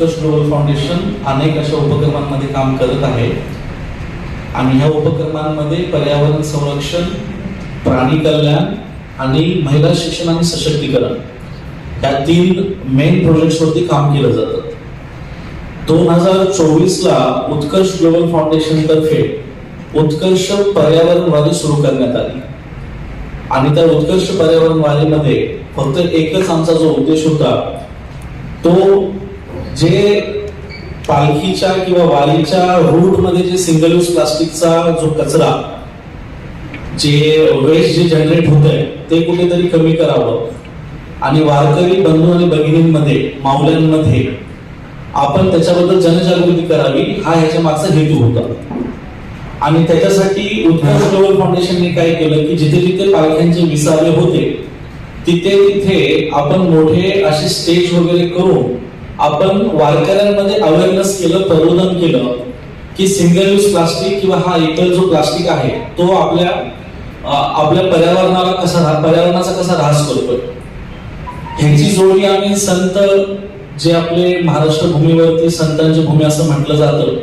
उत्कर्ष global foundation अनेक अशा उपक्रमांमध्ये काम करत आहे. आणि ह्या उपक्रमांमध्ये पर्यावरण संरक्षण प्राणी कल्याण आणि महिला शिक्षण आणि सशक्तीकरण या तीन मेन प्रोजेक्ट्सवरती काम केलं जातं. दोन हजार चोवीसला उत्कर्ष ग्लोबल फाउंडेशनतर्फे उत्कर्ष पर्यावरण वारी सुरू करण्यात आली. आणि त्या उत्कर्ष पर्यावरण वारीमध्ये फक्त एकच आमचा जो उद्देश होता तो जे पालखीच्या किंवा वारीच्या रूटमध्ये जे सिंगल यूज प्लास्टिकचा जो कचरा जे वेस्ट जे जनरेट होत आहे ते कुठेतरी कमी करावं. आणि वारकरी बंधू आणि भगिनींमध्ये माऊल्यांमध्ये आपण त्याच्याबद्दल जनजागृती करावी हा ह्याच्या मागचा हेतू होता. आणि त्याच्यासाठी उत्कर्ष ग्लोबल फाउंडेशनने काय केलं की जिथे जिथे पालख्यांचे विसावे होते तिथे तिथे आपण मोठे असे स्टेज वगैरे करून आपण वारकऱ्यांमध्ये अवेअरनेस केलं प्रबोधन केलं की सिंगल यूज प्लास्टिक किंवा हा इतर जो प्लास्टिक आहे तो आपल्या आपल्या पर्यावरणाला कसा पर्यावरणाचा कसा ऱ्हास करतोय? ह्याची जोडी आम्ही संत जे आपले महाराष्ट्र भूमीवरती संतांची भूमी असं म्हटलं जातं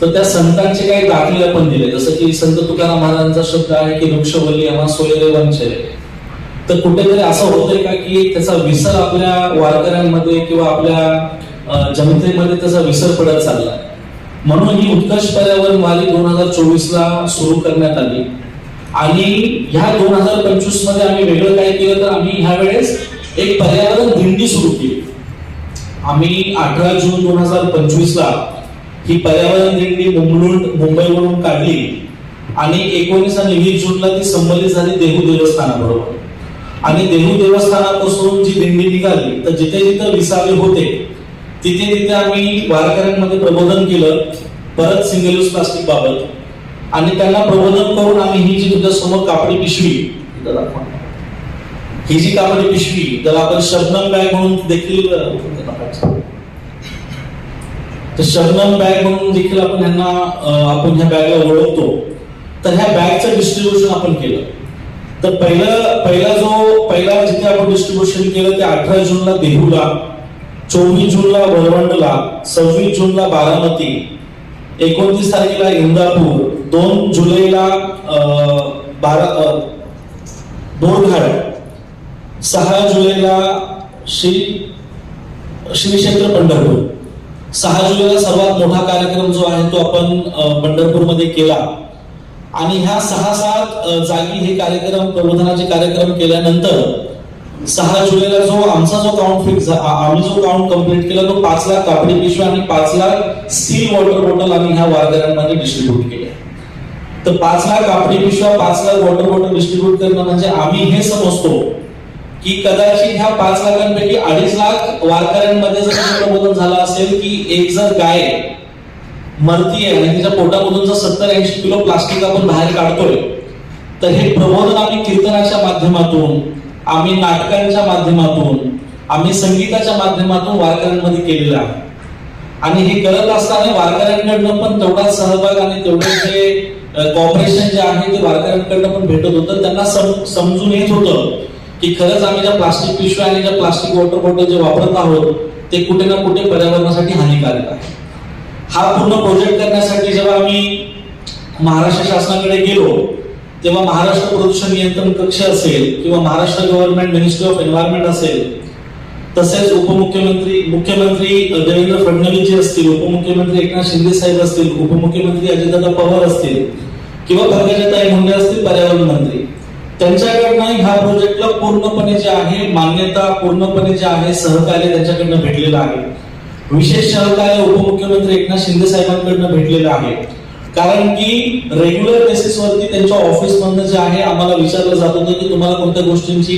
तर त्या संतांचे काही दाखले आपण दिले. जसं की संत तुकाराम महाराजांचा शब्द आहे की वृक्षवल्ली आम्हा सोयरे वंशे. तर कुठेतरी असं होतंय का की त्याचा विसर आपल्या वारकऱ्यांमध्ये किंवा आपल्या जनतेमध्ये त्याचा विसर पडत चालला? म्हणून ही उत्कर्ष पर्यावरण वारी दोन हजार चोवीस ला सुरू करण्यात आली. आणि ह्या दोन हजार पंचवीसमध्ये आम्ही वेगळं काय केलं तर आम्ही ह्या वेळेस एक पर्यावरण दिंडी सुरू केली. आम्ही अठरा जून दोन हजार पंचवीस ला ही पर्यावरण दिंडी मुंबईवरून मुंबईवरून काढली. आणि एकोणीस आणि वीस जूनला ती संबंधित झाली देहू देवस्थानाबरोबर. आणि देहू देवस्थानापासून जी दिंडी निघाली तर जिथे जिथे विसावे होते तिथे तिथे आम्ही वारकऱ्यांमध्ये प्रबोधन केलं परत सिंगल यूज प्लास्टिक बाबत. आणि त्यांना प्रबोधन करून आम्ही ही जी तुझ्या समोर कापडी पिशवी ही जी कापडी पिशवी त्याला आपण शबनम बॅग म्हणून देखील तर शबनम बॅग म्हणून देखील आपण ह्यांना आपण ह्या बॅगला ओळखतो. तर ह्या बॅगचं डिस्ट्रीब्युशन आपण केलं. तर पहिलं पहिला जो पहिला जिथे आपण डिस्ट्रीब्युशन केलं ते अठरा जूनला देहूला चोवीस जूनला वळवंडला सव्वीस जूनला बारामती एकोणतीस तारखेला इंदापूर दोन जुलैला बारा बोरघाट सहा जुलैला श्री श्री क्षेत्र पंढरपूर. सहा जुलैला सर्वात मोठा कार्यक्रम जो आहे तो आपण पंढरपूरमध्ये केला. आणि ह्या सहा सात जागी हे कार्यक्रम प्रबोधनाचे कार्यक्रम केल्यानंतर सहा जुलैला जो आमचा जो काउंट फिक्स आम्ही जो काउंट कंप्लीट केला तो पाच लाख कापडी पिशव्या आणि पाच लाख स्टील वॉटर बॉटल आम्ही ह्या वारकऱ्यांमध्ये डिस्ट्रीब्यूट केल्या. तर पाच लाख कापडी पिशव्या पाच लाख वॉटर बॉटल डिस्ट्रीब्यूट करणं म्हणजे आम्ही हे समजतो की कदाचित ह्या पाच लाखांपैकी अडीच लाख वारकऱ्यांमध्ये जर प्रबोधन झालं असेल की एक जर गाय मरती आहे. आणि तिच्या पोटामधून जर सत्तर ऐंशी किलो प्लास्टिक आपण बाहेर काढतोय. तर हे प्रबोधन आम्ही कीर्तनाच्या माध्यमातून आम्ही नाटकांच्या माध्यमातून आम्ही संगीताच्या माध्यमातून वारकऱ्यांमध्ये केलेलं आहे. आणि हे करत असताना वारकऱ्यांकडनं पण तेवढाच सहभाग आणि तेवढं जे कॉपरेशन जे आहे ते वारकऱ्यांकडनं पण भेटत होतं. त्यांना सम- समजून येत होतं की खरंच आम्ही ज्या प्लास्टिक पिशव्या आणि ज्या प्लास्टिक वॉटर बॉटल जे वापरत आहोत ते कुठे ना कुठे पर्यावरणासाठी हानिकारक आहे. हा पूर्ण प्रोजेक्ट करण्यासाठी जेव्हा आम्ही महाराष्ट्र शासनाकडे गेलो तेव्हा महाराष्ट्र प्रदूषण नियंत्रण कक्ष असेल किंवा Maharashtra government ministry of environment असेल तसेच उपमुख्यमंत्री मुख्यमंत्री देवेंद्र फडणवीस जे असतील उपमुख्यमंत्री एकनाथ शिंदे साहेब असतील उपमुख्यमंत्री अजितदादा पवार असतील किंवा पंकजाताई मुंडे असतील पर्यावरण मंत्री. त्यांच्याकडनं ह्या प्रोजेक्टला पूर्णपणे जे आहे मान्यता पूर्णपणे जे आहे सहकार्य त्यांच्याकडनं भेटलेलं आहे. विशेष सहकार्य उपमुख्यमंत्री एकनाथ शिंदे साहेबांकडनं भेटलेलं आहे. कारण की रेग्युलर बेसिस वरती त्यांच्या ऑफिस मधनं जे आहे आम्हाला विचारलं जात होतं की तुम्हाला कोणत्या गोष्टींची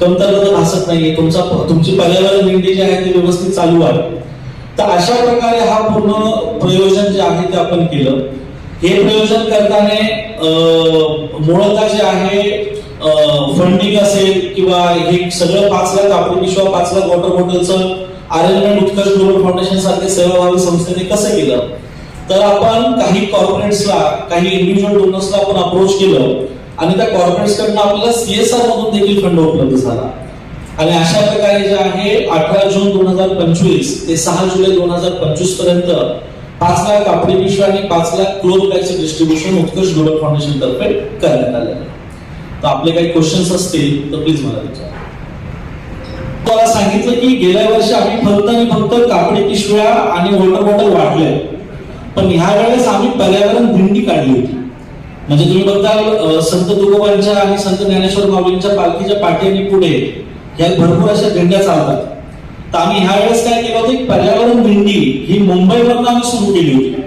कमतरता भासत नाहीये. तुमचा तुमची पर्यावरण दिंडी जी आहे ती व्यवस्थित चालू आहे. तर अशा प्रकारे हा पूर्ण प्रयोजन जे आहे ते आपण केलं. हे प्रयोजन करताना अं, जे आहे फंडिंग असेल किंवा हे सगळं पाच लाख आपण पिशवा पाच लाख वॉटर बॉटलचं आर्यन उत्कर्ष ग्लोबल फाउंडेशन सारखे सेवाभावी संस्थेने कसं केलं? तर आपण काही कॉर्पोरेट्सला काही इंडिव्हिज्युअल डोनर्सला आपण अप्रोच केलं आणि त्या कॉर्पोरेट्स कडनं आपल्याला सीएसआर मधून देखील फंड उपलब्ध झाला. आणि अशा प्रकारे जे आहे अठरा जून दोन हजार पंचवीस ते सहा जुलै दोन हजार पंचवीसपर्यंत पाच लाख कापडी पिशव्या आणि पाच लाख क्लोथ बॅगचे डिस्ट्रीब्युशन उत्कर्ष ग्लोबल फाउंडेशन तर्फे करण्यात आले तर आपले काही क्वेश्चन्स असतील तर प्लीज मला विचारा. मला सांगितलं की गेल्या वर्षी आम्ही फक्त आणि फक्त कापडी पिशव्या आणि वॉटर बॉटल वाढल्या. पण ह्या वेळेस आम्ही पर्यावरण दिंडी काढली होती. म्हणजे तुम्ही बघताल संत तुकोबांच्या आणि संत ज्ञानेश्वर माऊलींच्या पालखीच्या पाठीने पुढे या भरपूर अशा दिंड्या चालतात. तर आम्ही ह्या वेळेस काय केलं होतं पर्यावरण दिंडी ही मुंबईमधनं आम्ही सुरू केली होती.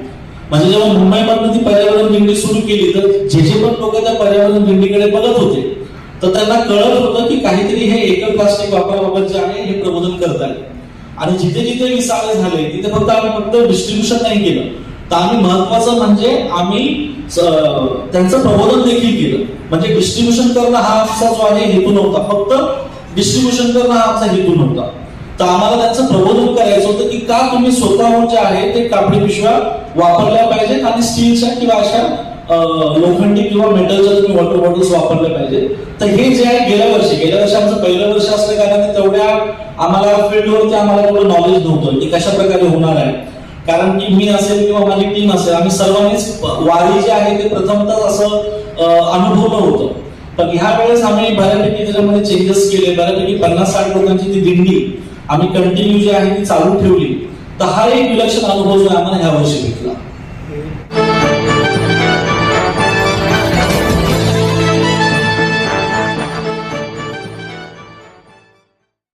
म्हणजे जेव्हा मुंबईमधनं ती पर्यावरण दिंडी सुरू केली तर जे जे पण लोक त्या पर्यावरण दिंडीकडे बघत होते तर त्यांना कळत होतं की काहीतरी हे एकल प्लास्टिक वापराबाबत जे आहे हे प्रबोधन करत आहे. आणि जिथे जिथे विसावे झाले तिथे फक्त आम्ही फक्त डिस्ट्रीब्युशन नाही केलं. तर आम्ही महत्वाचं म्हणजे आम्ही त्यांचं प्रबोधन देखील केलं. म्हणजे डिस्ट्रीब्युशन करणं हा आमचा जो आहे हेतू नव्हता. फक्त डिस्ट्रीब्युशन करणं हा आमचा हेतू नव्हता. तर आम्हाला त्यांचं प्रबोधन करायचं होतं की का तुम्ही स्वतःहून जे आहे ते कापडी पिशव्या वापरल्या पाहिजेत आणि स्टीलच्या किंवा अशा लोखंडी किंवा मेटलच्या तुम्ही वॉटर बॉटल्स वापरल्या पाहिजे. तर हे जे आहे गेल्या वर्षी गेल्या वर्षी आमचं पहिलं वर्ष असल्या कारणाने तेवढ्या आम्हाला फील्डवरती आम्हाला तेवढं नॉलेज नव्हतं की कशा प्रकारे होणार आहे. कारण की मी असेल किंवा माझी टीम असेल आम्ही सर्वांनीच वारी जे आहे ते प्रथमतच असं अनुभवलं होतं. पण ह्या वेळेस आम्ही बऱ्यापैकी त्याच्यामध्ये चेंजेस केले. बऱ्यापैकी पन्नास साठ लोकांची ती दिंडी आम्ही कंटिन्यू जी आहे ती चालू ठेवली. तर हा एक विलक्षण अनुभव जो आहे आम्हाला ह्या वर्षी भेटला.